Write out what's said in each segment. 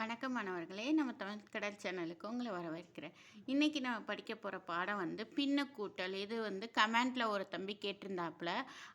வணக்கம் மாணவர்களே. நம்ம தமிழ் கடல் சேனலுக்கு உங்களை வரவேற்கிறேன். இன்றைக்கி நான் படிக்க போகிற பாடம் வந்து பின்ன கூட்டல் இது வந்து கமெண்ட்டில் ஒரு தம்பி கேட்டிருந்தாப்புல.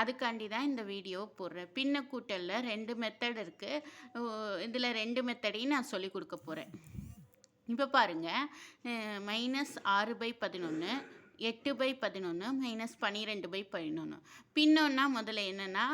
அதுக்காண்டி தான் இந்த வீடியோ போடுறேன். பின்ன கூட்டலில் ரெண்டு மெத்தட் இருக்குது இதில் ரெண்டு மெத்தடையும் நான் சொல்லி கொடுக்க போகிறேன் இப்போ பாருங்கள் மைனஸ் ஆறு பை பதினொன்று எட்டு பை பதினொன்று மைனஸ் பன்னிரெண்டு பை பதினொன்று பின்னொன்னா முதல்ல என்னென்னா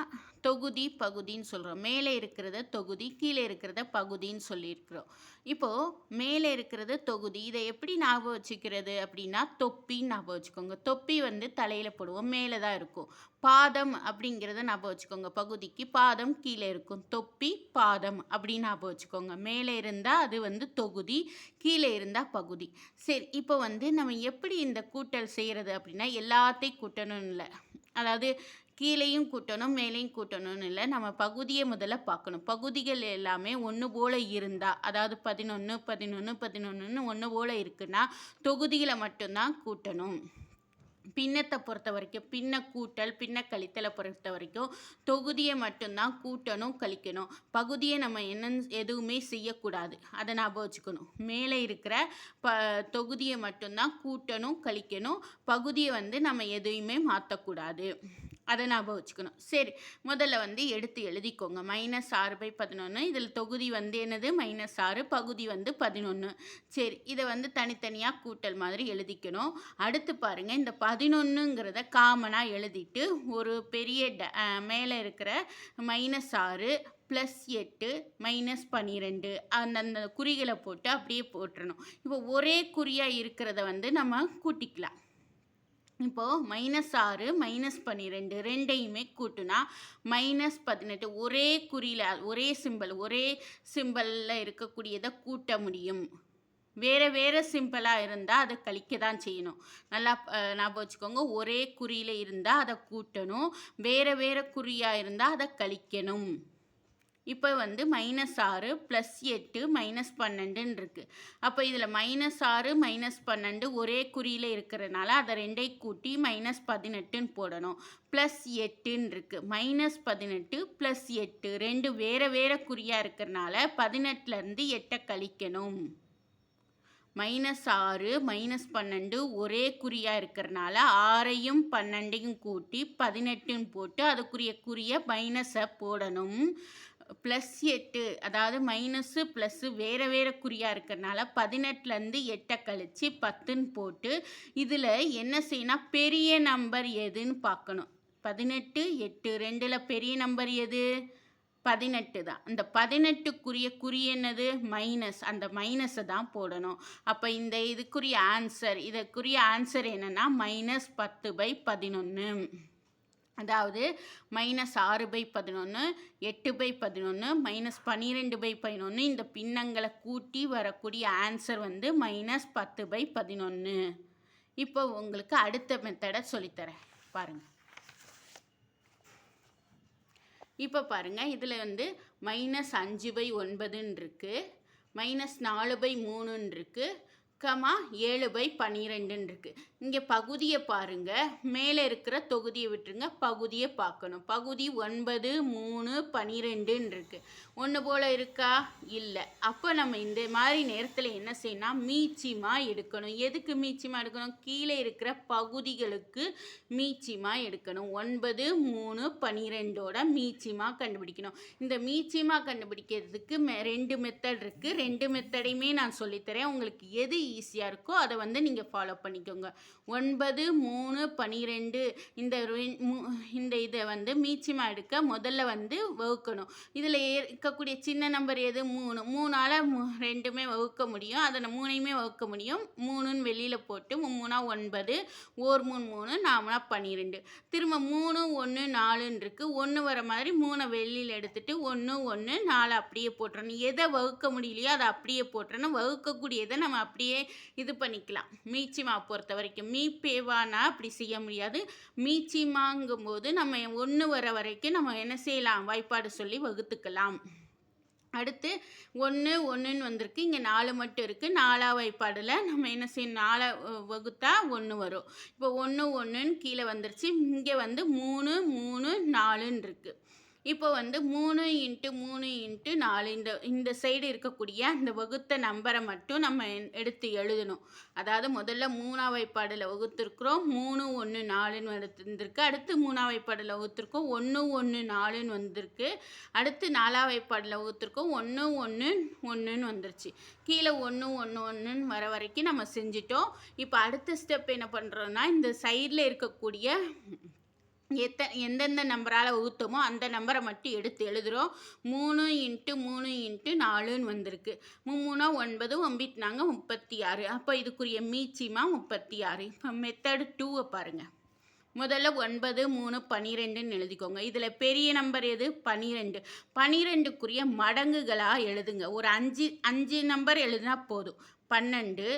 தொகுதி பகுதின்னு சொல்கிறோம் மேலே இருக்கிறத தொகுதி கீழே இருக்கிறத பகுதின்னு சொல்லியிருக்கிறோம். இப்போது மேலே இருக்கிறது தொகுதி இதை எப்படி ஞாபகம் வச்சுக்கிறது அப்படின்னா தொப்பின்னு ஞாபகம் வச்சுக்கோங்க. தொப்பி வந்து தலையில் போடுவோம் மேலே தான் இருக்கும். பாதம் அப்படிங்கிறத ஞாபகம் வச்சுக்கோங்க. பகுதிக்கு பாதம் கீழே இருக்கும். தொப்பி பாதம் அப்படின்னு ஞாபகம் வச்சுக்கோங்க. மேலே இருந்தால் அது வந்து தொகுதி கீழே இருந்தால் பகுதி. சரி இப்போ வந்து நம்ம எப்படி இந்த கூட்டல் செய்கிறது அப்படின்னா எல்லாத்தையும் கூட்டணும் இல்லை அதாவது கீழேயும் கூட்டணும் மேலேயும் கூட்டணும்னு இல்லை. நம்ம பகுதியை முதல்ல பார்க்கணும். பகுதிகள் எல்லாமே ஒன்று போல் இருந்தால் அதாவது பதினொன்று பதினொன்று பதினொன்றுன்னு ஒன்று போல் இருக்குன்னா தொகுதிகளை மட்டும்தான் கூட்டணும். பின்னத்தை பொறுத்த வரைக்கும் பின்ன கூட்டல் பின்ன கழித்தலை பொறுத்த வரைக்கும் தொகுதியை மட்டும்தான் கூட்டணும் கழிக்கணும். பகுதியை நம்ம என்ன எதுவுமே செய்யக்கூடாது. அதை ஞாபகம் வச்சுக்கணும். மேலே இருக்கிற ப தொகுதியை மட்டும்தான் கூட்டணும் கழிக்கணும். பகுதியை வந்து நம்ம எதையுமே மாற்றக்கூடாது. அதை ஞாபகம் வச்சுக்கணும் சரி முதல்ல வந்து எடுத்து எழுதிக்கோங்க. மைனஸ் ஆறு பை பதினொன்று இதில் தொகுதி வந்து என்னது? மைனஸ் ஆறு பகுதி வந்து பதினொன்று சரி இதை வந்து தனித்தனியாக கூட்டல் மாதிரி எழுதிக்கணும். அடுத்து பாருங்கள் இந்த பதினொன்றுங்கிறத காமனாக எழுதிட்டு ஒரு பெரிய ட மேலே இருக்கிற மைனஸ் ஆறு ப்ளஸ் எட்டு மைனஸ் பன்னிரெண்டு அந்தந்த குறிகளை போட்டு அப்படியே போட்டுறணும். இப்போ ஒரே குறியாக இருக்கிறத வந்து நம்ம கூட்டிக்கலாம். இப்போது மைனஸ் ஆறு மைனஸ் பன்னிரெண்டு ரெண்டையுமே கூட்டுனா மைனஸ் பதினெட்டு. ஒரே குறியில் ஒரே சிம்பிள் ஒரே சிம்பிளில் இருக்கக்கூடியதை கூட்ட முடியும். வேறு வேறு சிம்பிளாக இருந்தால் அதை கழிக்க தான் செய்யணும். நல்லா ஞாபகம் வச்சுக்கோங்க. ஒரே குறியில் இருந்தால் அதை கூட்டணும். வேறு வேறு குறியாக இருந்தால் அதை கழிக்கணும். இப்போ வந்து மைனஸ் ஆறு ப்ளஸ் எட்டு மைனஸ் பன்னெண்டுன்னு இருக்குது அப்போ இதில் மைனஸ் ஆறு மைனஸ் பன்னெண்டு ஒரே குறியில் இருக்கிறனால அதை ரெண்டை கூட்டி மைனஸ் பதினெட்டுன்னு போடணும். ப்ளஸ் எட்டுன்னு இருக்குது மைனஸ் பதினெட்டு ப்ளஸ் எட்டு ரெண்டு வேறு வேறு குறியாக இருக்கிறனால பதினெட்டுலேருந்து எட்டை கழிக்கணும். மைனஸ் ஆறு மைனஸ் பன்னெண்டு ஒரே குறியாக இருக்கிறனால ஆறையும் பன்னெண்டையும் கூட்டி பதினெட்டுன்னு போட்டு அதுக்குரிய குறிய மைனஸை போடணும். ப்ளஸ் எட்டு அதாவது மைனஸு ப்ளஸ்ஸு வேறு வேறு குறியாக இருக்கிறனால பதினெட்டுலேருந்து எட்டை கழித்து பத்துன்னு போட்டு இதில் என்ன செய்யணும் பெரிய நம்பர் எதுன்னு பார்க்கணும். பதினெட்டு எட்டு ரெண்டில் பெரிய நம்பர் எது? பதினெட்டு தான். இந்த பதினெட்டுக்குரிய குறி என்னது? மைனஸ் அந்த மைனஸை தான் போடணும். அப்போ இந்த இதுக்குரிய ஆன்சர் இதற்குரிய ஆன்சர் என்னென்னா மைனஸ் பத்து பை பதினொன்று அதாவது மைனஸ் ஆறு பை பதினொன்று எட்டு பை பதினொன்று மைனஸ் பன்னிரெண்டு பை பதினொன்று இந்த பின்னங்களை கூட்டி வரக்கூடிய ஆன்சர் வந்து மைனஸ் பத்து பை பதினொன்று இப்போ உங்களுக்கு அடுத்த மெத்தடை சொல்லித்தரேன். பாருங்கள் இப்போ பாருங்கள் இதில் வந்து மைனஸ் அஞ்சு பை ஒன்பதுன்னு இருக்குது மைனஸ் நாலு பை மூணுன்னு இருக்குது கமா ஏழு பை பன்னிரெண்டுன்னு இருக்குது இங்கே பகுதியை பாருங்கள் மேலே இருக்கிற தொகுதியை விட்டுருங்க. பகுதியை பார்க்கணும். பகுதி ஒன்பது மூணு பன்னிரெண்டுன்னு இருக்குது ஒன்று போல் இருக்கா? இல்லை. அப்போ நம்ம இந்த மாதிரி நேரத்தில் என்ன செய்யணும் மீச்சிமாக எடுக்கணும். எதுக்கு மீச்சிமாக எடுக்கணும்? கீழே இருக்கிற பகுதிகளுக்கு மீச்சிமாக எடுக்கணும். ஒன்பது மூணு பன்னிரெண்டோட மீச்சிமாக கண்டுபிடிக்கணும். இந்த மீச்சிமாக கண்டுபிடிக்கிறதுக்கு மெ ரெண்டு மெத்தட் இருக்குது ரெண்டு மெத்தடையுமே நான் சொல்லித்தரேன். உங்களுக்கு எது ஈஸியாக இருக்கோ அதை வந்து நீங்கள் ஃபாலோ பண்ணிக்கோங்க. ஒன்பது மூணு பன்னிரெண்டு இந்த இந்த இதை வந்து மீச்சிமா எடுக்க முதல்ல வந்து வகுக்கணும். இதில் இருக்கக்கூடிய சின்ன நம்பர் எது? மூணு. மூணால் ரெண்டுமே வகுக்க முடியும். அதை மூணையுமே வகுக்க முடியும். மூணுன்னு வெளியில் போட்டு மூணா ஒன்பது ஓர் மூணு மூணு நாமனா பன்னிரெண்டு திரும்ப மூணு ஒன்று நாலுன்னு இருக்குது ஒன்று வர மாதிரி மூணை வெளியில் எடுத்துகிட்டு ஒன்று ஒன்று நாலு அப்படியே போட்டுறணும். எதை வகுக்க முடியலையோ அதை அப்படியே போட்டுறணும். வகுக்கக்கூடியதை நம்ம அப்படியே இது பண்ணிக்கலாம். மீச்சிமா பொறுத்த வரைக்கும் மீ பேவானா அப்படி செய்ய முடியாது. மீச்சிமாங்கும் போது நம்ம ஒன்று வர வரைக்கும் நம்ம என்ன செய்யலாம்? வாய்ப்பாடு சொல்லி வகுத்துக்கலாம். அடுத்து ஒன்று ஒன்றுன்னு வந்திருக்கு. இங்கே நாலு மட்டும் இருக்குது நாலா வாய்ப்பாடில் நம்ம என்ன செய்யணும்? நாலா வகுத்தா ஒன்று வரும். இப்போ ஒன்று ஒன்றுன்னு கீழே வந்துருச்சு. இங்கே வந்து மூணு மூணு நாலுன்னு இருக்குது இப்போ வந்து மூணு இன்ட்டு மூணு இன்ட்டு நாலு இந்த இந்த சைடு இருக்கக்கூடிய அந்த வகுத்த நம்பரை மட்டும் நம்ம என்- எடுத்து எழுதணும். அதாவது முதல்ல மூணாம் வாய்ப்பாடில் வகுத்திருக்கிறோம். மூணு ஒன்று நாலுன்னு வந்திருக்கு அடுத்து மூணாம் வாய்ப்பாடில் வகுத்திருக்கோம். ஒன்று ஒன்று நாலுன்னு வந்திருக்கு. அடுத்து நாலாம் வாய்ப்பாடில் வகுத்திருக்கோம். ஒன்று ஒன்று ஒன்றுன்னு வந்துருச்சு. கீழே ஒன்று ஒன்று ஒன்றுன்னு வர வரைக்கும் நம்ம செஞ்சிட்டோம். இப்போ அடுத்த ஸ்டெப் என்ன பண்ணுறோன்னா இந்த சைடில் இருக்கக்கூடிய எத்த எந்தெந்த நம்பரால் வகுத்தோமோ அந்த நம்பரை மட்டும் எடுத்து எழுதுகிறோம் மூணு இன்ட்டு மூணு இன்ட்டு நாலுன்னு வந்திருக்கு. மூணா ஒன்பது ஒம்பிட்டுனாங்க முப்பத்தி ஆறு அப்போ இதுக்குரிய மீச்சிமா முப்பத்தி ஆறு இப்போ மெத்தடு டூவை பாருங்கள் முதல்ல ஒன்பது மூணு பன்னிரெண்டுன்னு எழுதிக்கோங்க. இதில் பெரிய நம்பர் எது? பன்னிரெண்டு பன்னிரெண்டுக்குரிய மடங்குகளாக எழுதுங்க. ஒரு அஞ்சு அஞ்சு நம்பர் எழுதினா போதும். பன்னெண்டு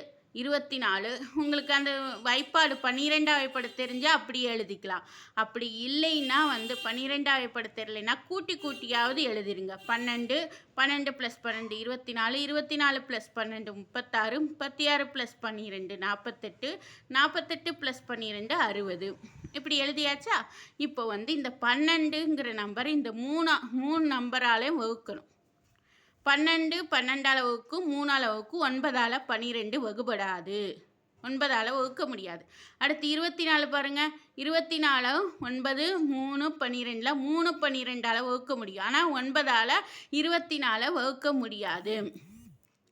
இருபத்தி நாலு உங்களுக்கு அந்த வாய்ப்பாடு பன்னிரெண்டாம் வாய்ப்பாடு தெரிஞ்சால் அப்படியே எழுதிக்கலாம். அப்படி இல்லைன்னா வந்து பன்னிரெண்டாம் வாய்ப்பாடு தெரியலைன்னா கூட்டி கூட்டியாவது எழுதிருங்க. பன்னெண்டு பன்னெண்டு ப்ளஸ் பன்னெண்டு இருபத்தி நாலு இருபத்தி நாலு ப்ளஸ் பன்னெண்டு முப்பத்தாறு முப்பத்தி ஆறு ப்ளஸ் பன்னிரெண்டு நாற்பத்தெட்டு நாற்பத்தெட்டு ப்ளஸ் பன்னிரெண்டு அறுபது. இப்படி எழுதியாச்சா? இப்போ வந்து இந்த பன்னெண்டுங்கிற நம்பர் இந்த மூணா மூணு நம்பராலே வகுக்கணும். பன்னெண்டு பன்னெண்டால் வகுக்கு மூணால் வகுக்கு ஒன்பதால் பன்னிரெண்டு வகுபடாது. ஒன்பதால் வகுக்க முடியாது. அடுத்து இருபத்தி நாலு பாருங்கள் இருபத்தி நாலு ஒன்பது மூணு பன்னிரெண்டில் மூணு பன்னிரெண்டால் வகுக்க முடியும். ஆனால் ஒன்பதால் இருபத்தி நாலை வகுக்க முடியாது.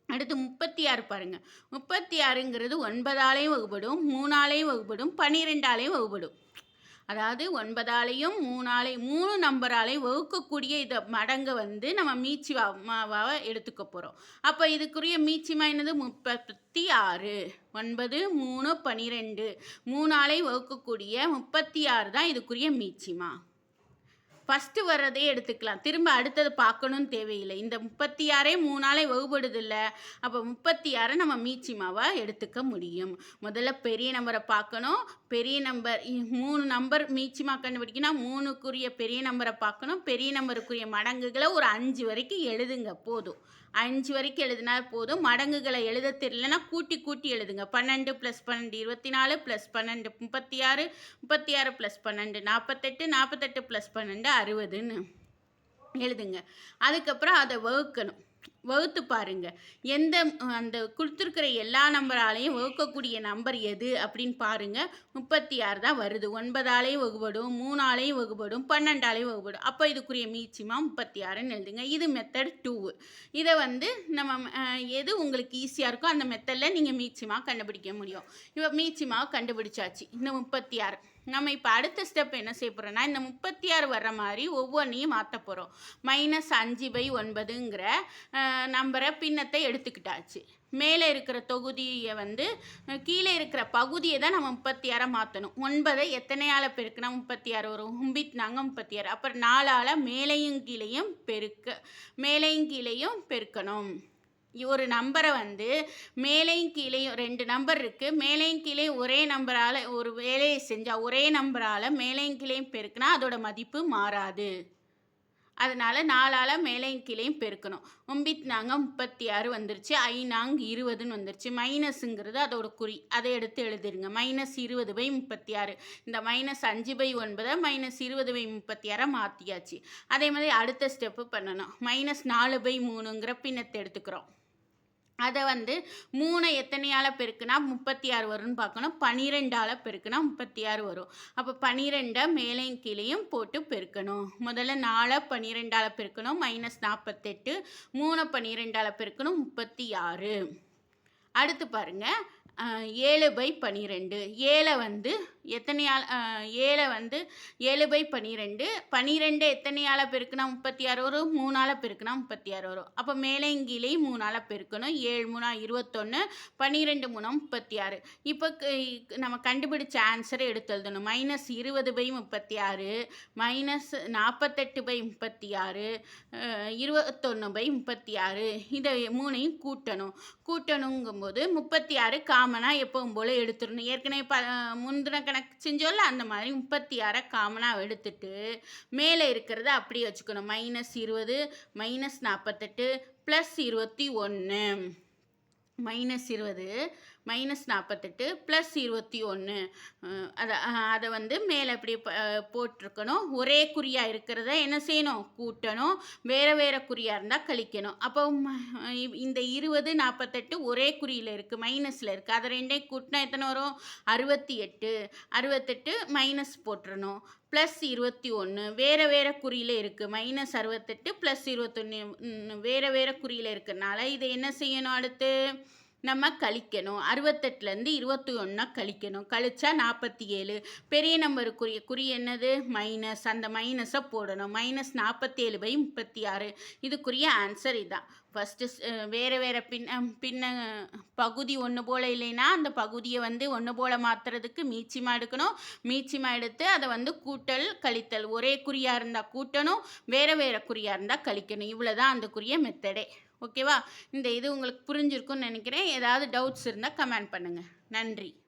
அடுத்து முப்பத்தி ஆறு பாருங்கள் முப்பத்தி ஆறுங்கிறது ஒன்பதாலையும் வகுப்படும் மூணாலையும் வகுப்படும் பன்னிரெண்டாலையும் வகுப்படும் அதாவது ஒன்பதாலையும் மூணாலை மூணு நம்பராலையும் வகுக்கக்கூடிய இதை மடங்கை வந்து நம்ம மீச்சி மாவாக எடுத்துக்க போகிறோம் அப்போ இதுக்குரிய மீச்சிமா என்னது? முப்பத்தி ஆறு. ஒன்பது மூணு பன்னிரெண்டு மூணாலை வகுக்கக்கூடிய முப்பத்தி ஆறு தான் இதுக்குரிய மீச்சிமா ஃபஸ்ட்டு வர்றதே எடுத்துக்கலாம். திரும்ப அடுத்தது பார்க்கணும்னு தேவையில்லை. இந்த முப்பத்தி ஆறே மூணாலே வகுபடுதில்ல. அப்போ முப்பத்தி ஆறை நம்ம மீச்சிமாவாக எடுத்துக்க முடியும். முதல்ல பெரிய நம்பரை பார்க்கணும். பெரிய நம்பர் மூணு நம்பர் மீச்சிமா கண்டுபிடிக்கணும் மூணுக்குரிய பெரிய நம்பரை பார்க்கணும். பெரிய நம்பருக்குரிய மடங்குகளை ஒரு அஞ்சு வரைக்கும் எழுதுங்க போதும். அஞ்சு வரைக்கும் எழுதினா போதும். மடங்குகளை எழுத தெரியலனா கூட்டி கூட்டி எழுதுங்க. பன்னெண்டு ப்ளஸ் பன்னெண்டு இருபத்தி நாலு ப்ளஸ் பன்னெண்டு முப்பத்தி ஆறு முப்பத்தி ஆறு ப்ளஸ் பன்னெண்டு நாற்பத்தெட்டு நாற்பத்தெட்டு ப்ளஸ் பன்னெண்டு அறுபதுன்னு எழுதுங்க. அதுக்கப்புறம் அதை வகுக்கணும். வகுத்து பாருங்க. எந்த அந்த கொடுத்துருக்கிற எல்லா நம்பராலையும் வகுக்கக்கூடிய நம்பர் எது அப்படின்னு பாருங்க. முப்பத்தி ஆறு தான் வருது. ஒன்பதாலையும் வகுபடும் மூணாலையும் வகுபடும் பன்னெண்டாலையும் வகுபடும். அப்போ இதுக்குரிய மீச்சிமா முப்பத்தி ஆறுன்னு எழுதுங்க. இது மெத்தட் டூ இதை வந்து நம்ம எது உங்களுக்கு ஈஸியாக இருக்கோ அந்த மெத்தடில் நீங்கள் மீச்சிமா கண்டுபிடிக்க முடியும். இப்போ மீச்சிமாவை கண்டுபிடிச்சாச்சு. இந்த முப்பத்தி ஆறு நம்ம இப்போ அடுத்த ஸ்டெப் என்ன செய்ய போகிறோம்னா இந்த முப்பத்தி ஆறு வர்ற மாதிரி ஒவ்வொன்றையும் மாற்ற போகிறோம் மைனஸ் அஞ்சு பை ஒன்பதுங்கிற நம்பரை பின்னத்தை எடுத்துக்கிட்டாச்சு. மேலே இருக்கிற தொகுதியை வந்து கீழே இருக்கிற பகுதியை தான் நம்ம முப்பத்தி ஆறை மாற்றணும் ஒன்பதை எத்தனையால் பெருக்கினா முப்பத்தி ஆறு வரும்? நாங்கள் முப்பத்தி ஆறு அப்புறம் நாலால் மேலையும் கீழையும் பெருக்க மேலையும் கீழையும் பெருக்கணும். ஒரு நம்பரை வந்து மேலையும் கீழேயும் ரெண்டு நம்பர் இருக்குது மேலையும் கீழே ஒரே நம்பரால் ஒரு வேலையை செஞ்சால் ஒரே நம்பரால் மேலையும் கீழேயும் பெருக்குனா அதோட மதிப்பு மாறாது. அதனால் நாலால் மேலையும் கீழேயும் பெருக்கணும். ஒம்பித் நாங்க முப்பத்தி ஆறு வந்துருச்சு ஐநாங் இருபதுன்னு வந்துருச்சு. மைனஸுங்கிறது அதோட குறி. அதை எடுத்து எழுதிருங்க. மைனஸ் இருபது பை முப்பத்தி ஆறு இந்த மைனஸ் அஞ்சு பை ஒன்பதை மைனஸ் இருபது பை முப்பத்தி ஆறை மாற்றியாச்சு அதே மாதிரி அடுத்த ஸ்டெப்பு பண்ணணும். மைனஸ் நாலு பை மூணுங்கிற பின்னத்தை எடுத்துக்கிறோம். அதை வந்து மூணை எத்தனையால் பெருக்குனா முப்பத்தி ஆறு வரும்னு பார்க்கணும். பனிரெண்டால் பெருக்குனா முப்பத்தி ஆறு வரும். அப்போ பன்னிரெண்டை மேலையும் கீழேயும் போட்டு பெருக்கணும். முதல்ல நாலை பன்னிரெண்டால் பெருக்கணும். மைனஸ் நாற்பத்தெட்டு. மூணை பன்னிரெண்டால் பெருக்கணும். முப்பத்தி ஆறு அடுத்து பாருங்க. ஏழு பை பன்னிரெண்டு ஏழை வந்து எத்தனையால் ஏழை வந்து ஏழு பை பன்னிரெண்டு பன்னிரெண்டு எத்தனையால் பெருக்குனா முப்பத்தி ஆறு வரும் மூணால் பெருக்குனா முப்பத்தி ஆறு வரும். அப்போ மேலேயும் கீழேயும் மூணால் பெருக்கணும். ஏழு மூணா இருபத்தொன்று பன்னிரெண்டு மூணா முப்பத்தி ஆறு இப்போ க- நம்ம கண்டுபிடிச்ச ஆன்சரை எடுத்து எழுதணும். மைனஸ் இருபது பை முப்பத்தி ஆறு மைனஸ் நாற்பத்தெட்டு பை முப்பத்தி ஆறு இருபத்தொன்று பை முப்பத்தி ஆறு இதை மூணையும் கூட்டணும். கூட்டணுங்கும்போது முப்பத்தி ஆறு காமனாக எப்பவும் போல் எடுத்துடணும். ஏற்கனவே ப முந்தின கணக்கு செஞ்சோல்ல அந்த மாதிரி முப்பத்தி ஆறை காமனாக எடுத்துட்டு மேலே இருக்கிறத அப்படியே வச்சுக்கணும். மைனஸ் இருபது மைனஸ் நாற்பத்தெட்டு ப்ளஸ் இருபத்தி ஒன்று மைனஸ் இருபது மைனஸ் நாற்பத்தெட்டு ப்ளஸ் இருபத்தி ஒன்று அதை அதை வந்து மேலே இப்படி ப- போட்டிருக்கணும். ஒரே குறியாக இருக்கிறத என்ன செய்யணும்? கூட்டணும். வேறு வேறு குறியாக இருந்தால் கழிக்கணும். அப்போ ம- இந்த இருபது நாற்பத்தெட்டு ஒரே குறியில் இருக்குது மைனஸில் இருக்குது அதை ரெண்டையும் கூட்டினா எத்தனை வரும்? அறுபத்தி எட்டு. அறுபத்தெட்டு மைனஸ் போட்டுறணும். ப்ளஸ் இருபத்தி ஒன்று வேறு வேறு குறியில் இருக்குது மைனஸ் அறுபத்தெட்டு ப்ளஸ் இருபத்தொன்று வேறு வேறு குறியில் இருக்கிறனால இதை என்ன செய்யணும் அடுத்து? நம்ம கழிக்கணும். அறுபத்தெட்டுலேருந்து இருபத்தி ஒன்றா கழிக்கணும். கழிச்சா நாற்பத்தி ஏழு பெரிய நம்பருக்குரிய குறி என்னது? மைனஸ் அந்த மைனஸை போடணும். மைனஸ் நாற்பத்தி ஏழு பை முப்பத்தி ஆறு இதுக்குரிய ஆன்சர் இதான். ஃபஸ்ட்டு வேறு வேறு பின்ன பின்ன பகுதி ஒன்று போல் இல்லைன்னா அந்த பகுதியை வந்து ஒன்று போல் மாற்றுறதுக்கு மீச்சிமா எடுக்கணும். மீச்சிமா எடுத்து அதை வந்து கூட்டல் கழித்தல். ஒரே குறியாக இருந்தால் கூட்டணும். வேறு வேறு குறியாக இருந்தால் கழிக்கணும். இவ்வளோ தான் அந்த குறிய மெத்தடே ஓகேவா? இந்த இது உங்களுக்கு புரிஞ்சிருக்கும்னு நினைக்கிறேன். ஏதாவது டவுட்ஸ் இருந்தால் கமெண்ட் பண்ணுங்கள் நன்றி.